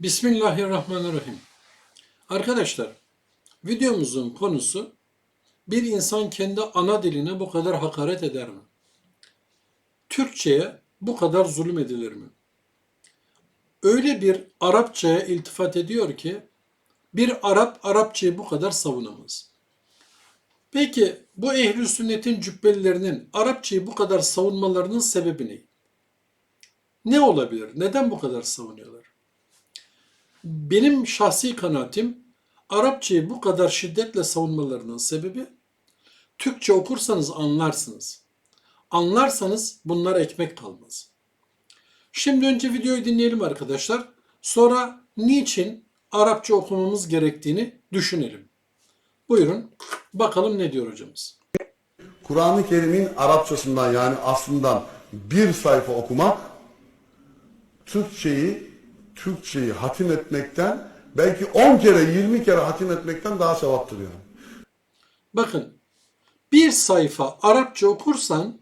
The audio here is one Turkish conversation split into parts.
Bismillahirrahmanirrahim. Arkadaşlar, videomuzun konusu bir insan kendi ana diline bu kadar hakaret eder mi? Türkçeye bu kadar zulüm edilir mi? Öyle bir Arapçaya iltifat ediyor ki bir Arap Arapçayı bu kadar savunamaz. Peki bu ehl sünnetin cübbelilerinin Arapçayı bu kadar savunmalarının sebebi ne? Ne olabilir? Neden bu kadar savunuyorlar? Benim şahsi kanaatim Arapçayı bu kadar şiddetle savunmalarının sebebi Türkçe okursanız anlarsınız. Anlarsanız bunlar ekmek kalmaz. Şimdi önce videoyu dinleyelim arkadaşlar. Sonra niçin Arapça okumamız gerektiğini düşünelim. Buyurun bakalım ne diyor hocamız. Kur'an-ı Kerim'in Arapçasından yani aslından bir sayfa okumak Türkçeyi Türkçeyi hatim etmekten belki 10 kere 20 kere hatim etmekten daha sevaptır yani. Bakın bir sayfa Arapça okursan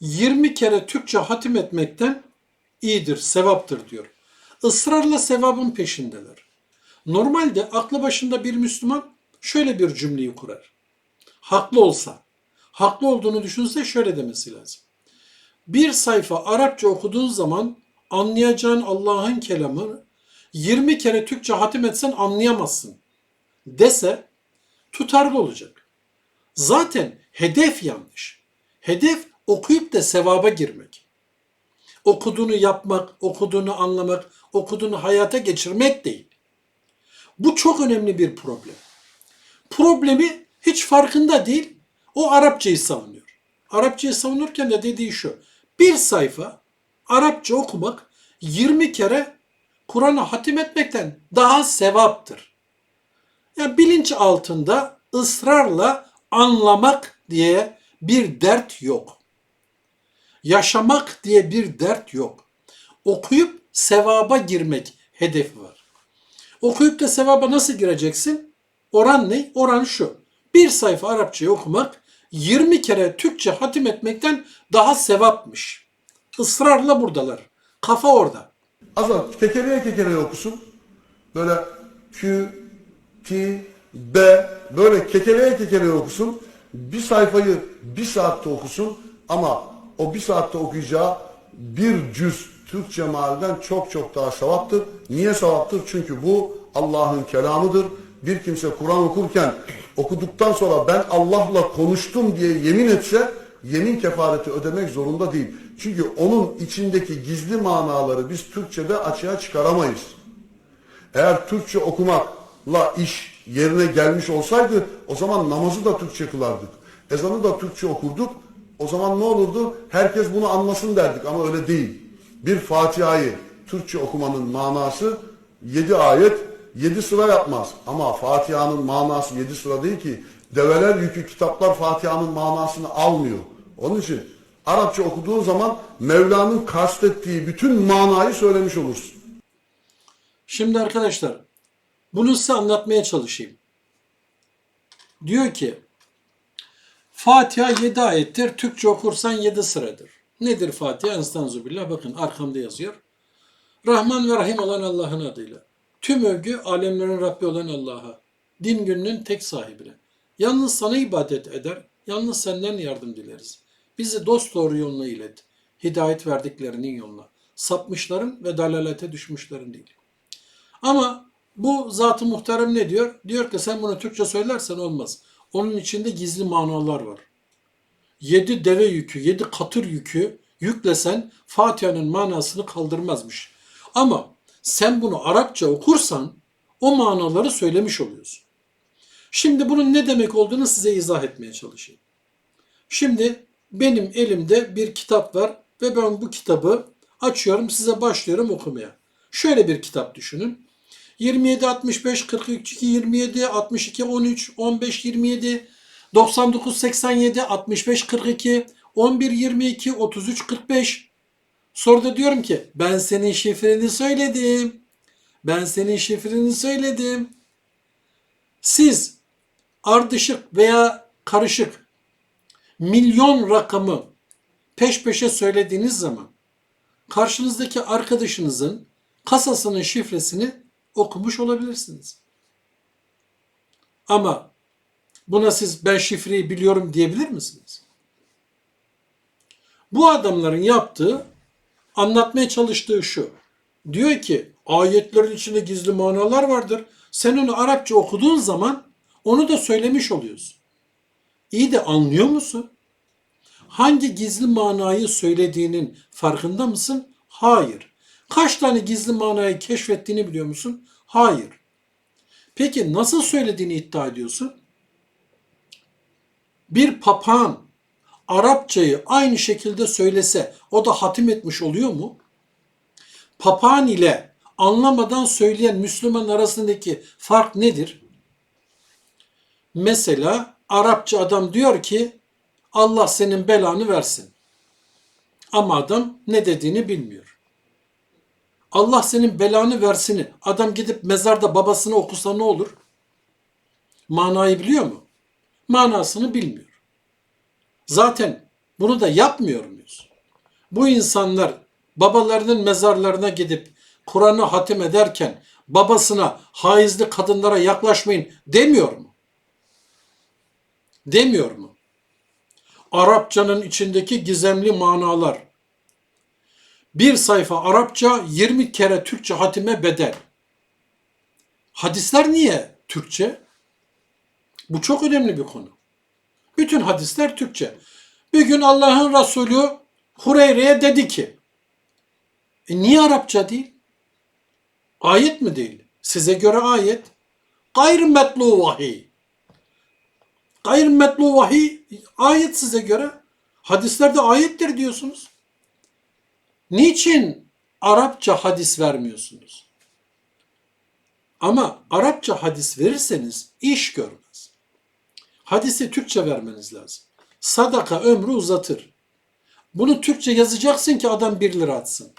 20 kere Türkçe hatim etmekten iyidir, sevaptır diyor. Israrla sevabın peşindeler. Normalde aklı başında bir Müslüman şöyle bir cümleyi kurar. Haklı olsa, haklı olduğunu düşünse şöyle demesi lazım. Bir sayfa Arapça okuduğun zaman anlayacağın Allah'ın kelamı 20 kere Türkçe hatim etsen anlayamazsın dese tutarlı olacak. Zaten hedef yanlış. Hedef okuyup da sevaba girmek. Okuduğunu yapmak, okuduğunu anlamak, okuduğunu hayata geçirmek değil. Bu çok önemli bir problem. Problemi hiç farkında değil. O Arapçayı savunuyor. Arapçayı savunurken de dediği şu. Bir sayfa Arapça okumak 20 kere Kur'an'ı hatim etmekten daha sevaptır. Yani bilinç altında ısrarla anlamak diye bir dert yok. Yaşamak diye bir dert yok. Okuyup sevaba girmek hedefi var. Okuyup da sevaba nasıl gireceksin? Oran ne? Oran şu. Bir sayfa Arapçayı okumak 20 kere Türkçe hatim etmekten daha sevapmış. Israrla buradalar. Kafa orada. Azal kekeleye kekeleye okusun. Böyle Q, T, B böyle kekeleye kekeleye okusun. Bir sayfayı bir saatte okusun ama o bir saatte okuyacağı bir cüz Türkçe mealden çok çok daha sevaptır. Niye sevaptır? Çünkü bu Allah'ın kelamıdır. Bir kimse Kur'an okurken okuduktan sonra ben Allah'la konuştum diye yemin etse yemin kefareti ödemek zorunda değil. Çünkü onun içindeki gizli manaları biz Türkçe'de açığa çıkaramayız. Eğer Türkçe okumakla iş yerine gelmiş olsaydı o zaman namazı da Türkçe kılardık. Ezanı da Türkçe okurduk. O zaman ne olurdu? Herkes bunu anlasın derdik ama öyle değil. Bir Fatiha'yı Türkçe okumanın manası 7 ayet 7 sıra yapmaz. Ama Fatiha'nın manası 7 sıra değil ki. Develer yükü kitaplar Fatiha'nın manasını almıyor. Onun için Arapça okuduğun zaman Mevla'nın kastettiği bütün manayı söylemiş olursun. Şimdi arkadaşlar bunu size anlatmaya çalışayım. Diyor ki Fatiha 7 ayettir. Türkçe okursan 7 sıradır. Nedir Fatiha? Enstanzubillah. Bakın arkamda yazıyor. Rahman ve Rahim olan Allah'ın adıyla. Tüm övgü alemlerin Rabbi olan Allah'a. Din gününün tek sahibine. Yalnız sana ibadet eder. Yalnız senden yardım dileriz. Bizi dost doğru yoluna ilet. Hidayet verdiklerinin yoluna. Sapmışların ve dalalete düşmüşlerin değil. Ama bu zat-ı muhterem ne diyor? Diyor ki sen bunu Türkçe söylersen olmaz. Onun içinde gizli manalar var. Yedi deve yükü, yedi katır yükü yüklesen Fatiha'nın manasını kaldırmazmış. Ama sen bunu Arapça okursan o manaları söylemiş oluyorsun. Şimdi bunun ne demek olduğunu size izah etmeye çalışayım. Şimdi benim elimde bir kitap var ve ben bu kitabı açıyorum size başlıyorum okumaya. Şöyle bir kitap düşünün. 27, 65, 42, 27, 62, 13, 15, 27, 99, 87, 65, 42, 11, 22, 33, 45. Sonra da diyorum ki ben senin şifreni söyledim. Ben senin şifreni söyledim. Siz ardışık veya karışık milyon rakamı peş peşe söylediğiniz zaman karşınızdaki arkadaşınızın kasasının şifresini okumuş olabilirsiniz. Ama buna siz ben şifreyi biliyorum diyebilir misiniz? Bu adamların yaptığı, anlatmaya çalıştığı şu. Diyor ki ayetlerin içinde gizli manalar vardır. Sen onu Arapça okuduğun zaman onu da söylemiş oluyorsun. İyi de anlıyor musun? Hangi gizli manayı söylediğinin farkında mısın? Hayır. Kaç tane gizli manayı keşfettiğini biliyor musun? Hayır. Peki nasıl söylediğini iddia ediyorsun? Bir papağan Arapçayı aynı şekilde söylese o da hatim etmiş oluyor mu? Papağan ile anlamadan söyleyen Müslüman arasındaki fark nedir? Mesela Arapça adam diyor ki Allah senin belanı versin. Ama adam ne dediğini bilmiyor. Allah senin belanı versini adam gidip mezarda babasını okusa ne olur? Manayı biliyor mu? Manasını bilmiyor. Zaten bunu da yapmıyor muyuz? Bu insanlar babalarının mezarlarına gidip Kur'an'ı hatim ederken babasına haizli kadınlara yaklaşmayın demiyor mu? Demiyor mu? Arapçanın içindeki gizemli manalar. Bir sayfa Arapça 20 kere Türkçe hatime bedel. Hadisler niye Türkçe? Bu çok önemli bir konu. Bütün hadisler Türkçe. Bir gün Allah'ın Resulü Hureyre'ye dedi ki, e niye Arapça değil? Ayet mi değil? Size göre ayet. Gayrimetlu vahiy. Gayrimetlu vahiy ayet size göre. Hadislerde ayettir diyorsunuz. Niçin Arapça hadis vermiyorsunuz? Ama Arapça hadis verirseniz iş görmez. Hadisi Türkçe vermeniz lazım. Sadaka ömrü uzatır. Bunu Türkçe yazacaksın ki adam 1 lira atsın.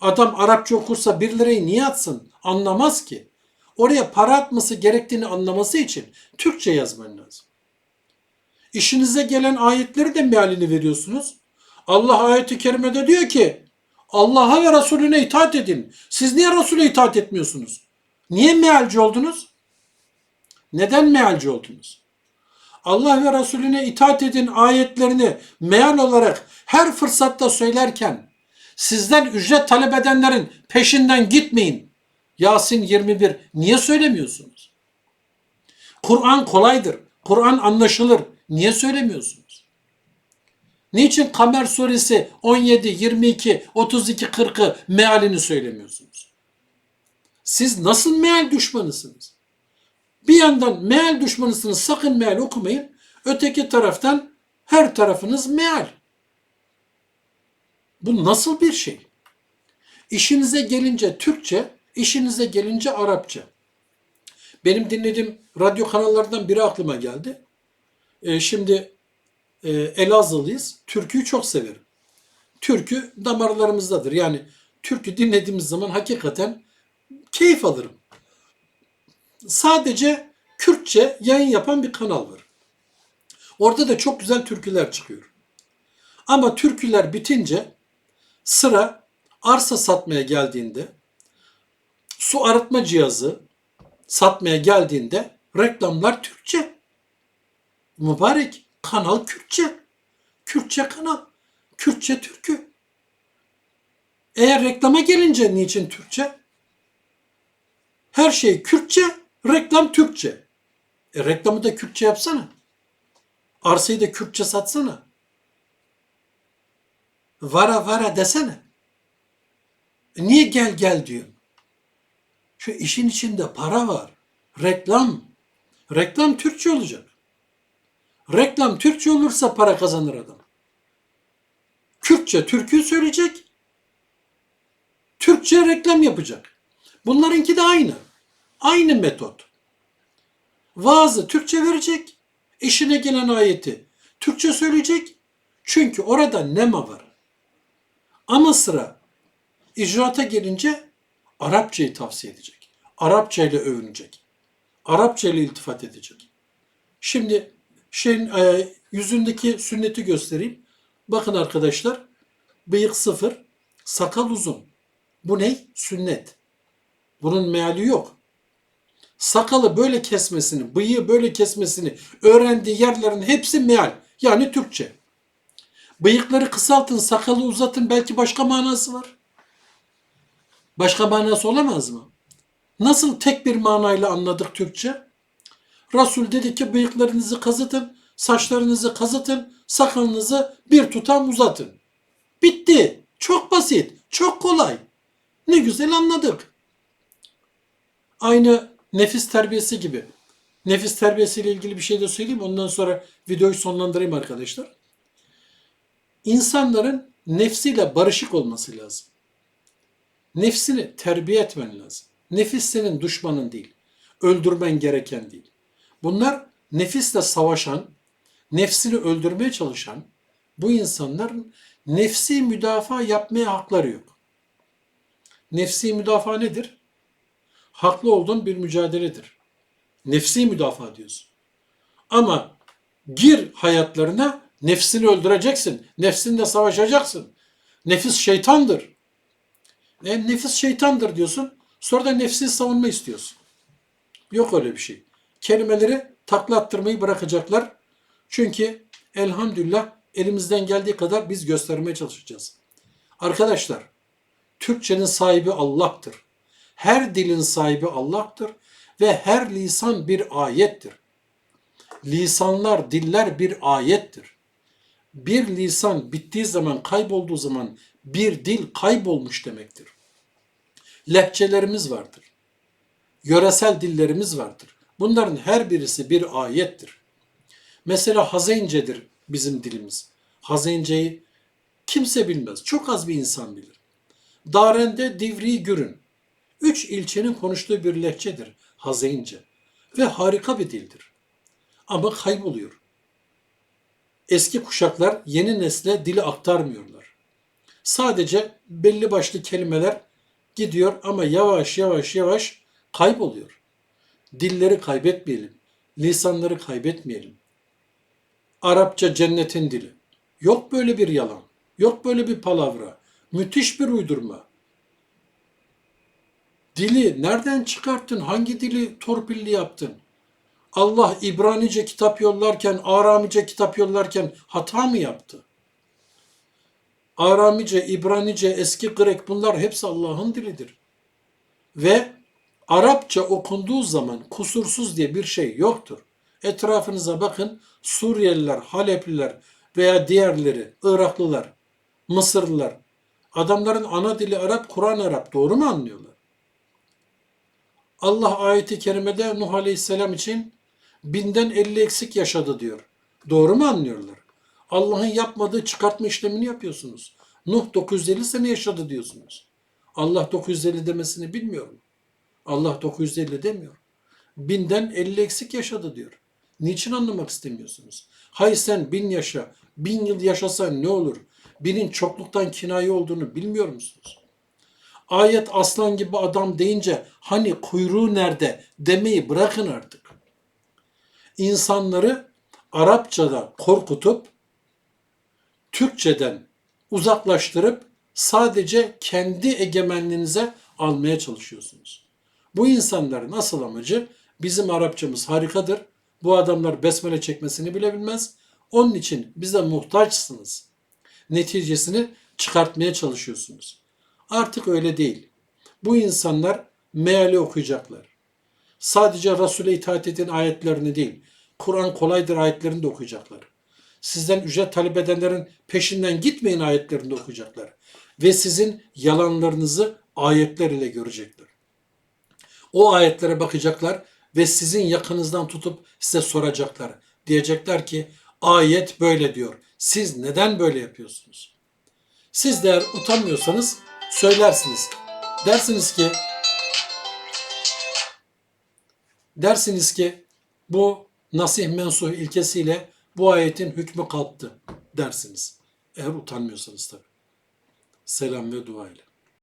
Adam Arapça okursa 1 lirayı niye atsın? Anlamaz ki. Oraya para atması gerektiğini anlaması için Türkçe yazman lazım. İşinize gelen ayetleri de mealini veriyorsunuz. Allah ayeti kerimede diyor ki Allah'a ve Resulüne itaat edin. Siz niye Resul'e itaat etmiyorsunuz? Niye mealci oldunuz? Neden mealci oldunuz? Allah ve Resulüne itaat edin ayetlerini meal olarak her fırsatta söylerken sizden ücret talep edenlerin peşinden gitmeyin. Yasin 21 niye söylemiyorsunuz? Kur'an kolaydır. Kur'an anlaşılır. Niye söylemiyorsunuz? Niçin Kamer suresi 17, 22, 32, 40'ı mealini söylemiyorsunuz? Siz nasıl meal düşmanısınız? Bir yandan meal düşmanısınız sakın meal okumayın. Öteki taraftan her tarafınız meal. Bu nasıl bir şey? İşinize gelince Türkçe, işinize gelince Arapça. Benim dinlediğim radyo kanallarından biri aklıma geldi. Ee, şimdi e, Elazığlıyız. Türküyü çok severim. Türkü damarlarımızdadır. Yani türkü dinlediğimiz zaman hakikaten keyif alırım. Sadece Kürtçe yayın yapan bir kanal var. Orada da çok güzel türküler çıkıyor. Ama türküler bitince sıra arsa satmaya geldiğinde, su arıtma cihazı satmaya geldiğinde reklamlar Türkçe. Mübarek kanal Kürtçe. Kürtçe kanal. Kürtçe türkü. Eğer reklama gelince niçin Türkçe? Her şey Kürtçe, reklam Türkçe. E reklamı da Kürtçe yapsana. Arsayı da Kürtçe satsana. Vara vara desene. E niye gel gel diyor? Şu işin içinde para var. Reklam. Reklam Türkçe olacak. Reklam Türkçe olursa para kazanır adam. Kürtçe türkü söyleyecek. Türkçe reklam yapacak. Bunlarınki de aynı. Aynı metot. Vaazı Türkçe verecek. işine gelen ayeti Türkçe söyleyecek. Çünkü orada nema var. Ama sıra icraata gelince Arapçayı tavsiye edecek. Arapça ile övünecek. Arapça ile iltifat edecek. Şimdi şeyin e, yüzündeki sünneti göstereyim. Bakın arkadaşlar. Bıyık sıfır, sakal uzun. Bu ne? Sünnet. Bunun meali yok. Sakalı böyle kesmesini, bıyığı böyle kesmesini öğrendiği yerlerin hepsi meal. Yani Türkçe. Bıyıkları kısaltın, sakalı uzatın belki başka manası var. Başka manası olamaz mı? Nasıl tek bir manayla anladık Türkçe? Resul dedi ki bıyıklarınızı kazıtın, saçlarınızı kazıtın, sakalınızı bir tutam uzatın. Bitti. Çok basit, çok kolay. Ne güzel anladık. Aynı nefis terbiyesi gibi. Nefis terbiyesiyle ilgili bir şey de söyleyeyim. Ondan sonra videoyu sonlandırayım arkadaşlar. İnsanların nefsiyle barışık olması lazım. Nefsini terbiye etmen lazım. Nefis senin düşmanın değil. Öldürmen gereken değil. Bunlar nefisle savaşan, nefsini öldürmeye çalışan bu insanların nefsi müdafaa yapmaya hakları yok. Nefsi müdafaa nedir? Haklı olduğun bir mücadeledir. Nefsi müdafaa diyorsun. Ama gir hayatlarına nefsini öldüreceksin. Nefsinle savaşacaksın. Nefis şeytandır. E, nefis şeytandır diyorsun. Sonra da nefsi savunma istiyorsun. Yok öyle bir şey. Kelimeleri takla attırmayı bırakacaklar. Çünkü elhamdülillah elimizden geldiği kadar biz göstermeye çalışacağız. Arkadaşlar, Türkçenin sahibi Allah'tır. Her dilin sahibi Allah'tır ve her lisan bir ayettir. Lisanlar, diller bir ayettir. Bir lisan bittiği zaman, kaybolduğu zaman bir dil kaybolmuş demektir. Lehçelerimiz vardır. Yöresel dillerimiz vardır. Bunların her birisi bir ayettir. Mesela Hazence'dir bizim dilimiz. Hazence'yi kimse bilmez. Çok az bir insan bilir. Darende, Divri, Gürün. Üç ilçenin konuştuğu bir lehçedir Hazeince. Ve harika bir dildir. Ama kayboluyor. Eski kuşaklar yeni nesle dili aktarmıyorlar. Sadece belli başlı kelimeler gidiyor ama yavaş yavaş yavaş kayboluyor. Dilleri kaybetmeyelim. Lisanları kaybetmeyelim. Arapça cennetin dili. Yok böyle bir yalan. Yok böyle bir palavra. Müthiş bir uydurma. Dili nereden çıkarttın? Hangi dili torpilli yaptın? Allah İbranice kitap yollarken, Aramice kitap yollarken hata mı yaptı? Aramice, İbranice, eski Grek bunlar hepsi Allah'ın dilidir. Ve Arapça okunduğu zaman kusursuz diye bir şey yoktur. Etrafınıza bakın Suriyeliler, Halepliler veya diğerleri, Iraklılar, Mısırlılar. Adamların ana dili Arap, Kur'an Arap. Doğru mu anlıyorlar? Allah ayeti kerimede Nuh Aleyhisselam için binden elli eksik yaşadı diyor. Doğru mu anlıyorlar? Allah'ın yapmadığı çıkartma işlemini yapıyorsunuz. Nuh 950 sene yaşadı diyorsunuz. Allah 950 demesini bilmiyor mu? Allah 950 demiyor. Binden 50 eksik yaşadı diyor. Niçin anlamak istemiyorsunuz? Hay sen bin yaşa, bin yıl yaşasan ne olur? Binin çokluktan kinaye olduğunu bilmiyor musunuz? Ayet aslan gibi adam deyince hani kuyruğu nerede demeyi bırakın artık. İnsanları Arapçada korkutup Türkçeden uzaklaştırıp sadece kendi egemenliğinize almaya çalışıyorsunuz. Bu insanların asıl amacı bizim Arapçamız harikadır. Bu adamlar besmele çekmesini bile bilmez. Onun için bize muhtaçsınız. Neticesini çıkartmaya çalışıyorsunuz. Artık öyle değil. Bu insanlar meali okuyacaklar. Sadece Resul'e itaat edin ayetlerini değil, Kur'an kolaydır ayetlerini de okuyacaklar. Sizden ücret talep edenlerin peşinden gitmeyin ayetlerini de okuyacaklar. Ve sizin yalanlarınızı ayetler ile görecekler. O ayetlere bakacaklar ve sizin yakınızdan tutup size soracaklar. Diyecekler ki ayet böyle diyor. Siz neden böyle yapıyorsunuz? Siz de eğer utanmıyorsanız söylersiniz. Dersiniz ki dersiniz ki bu nasih mensuh ilkesiyle bu ayetin hükmü kalktı dersiniz. Eğer utanmıyorsanız tabii. Selam ve dua ile.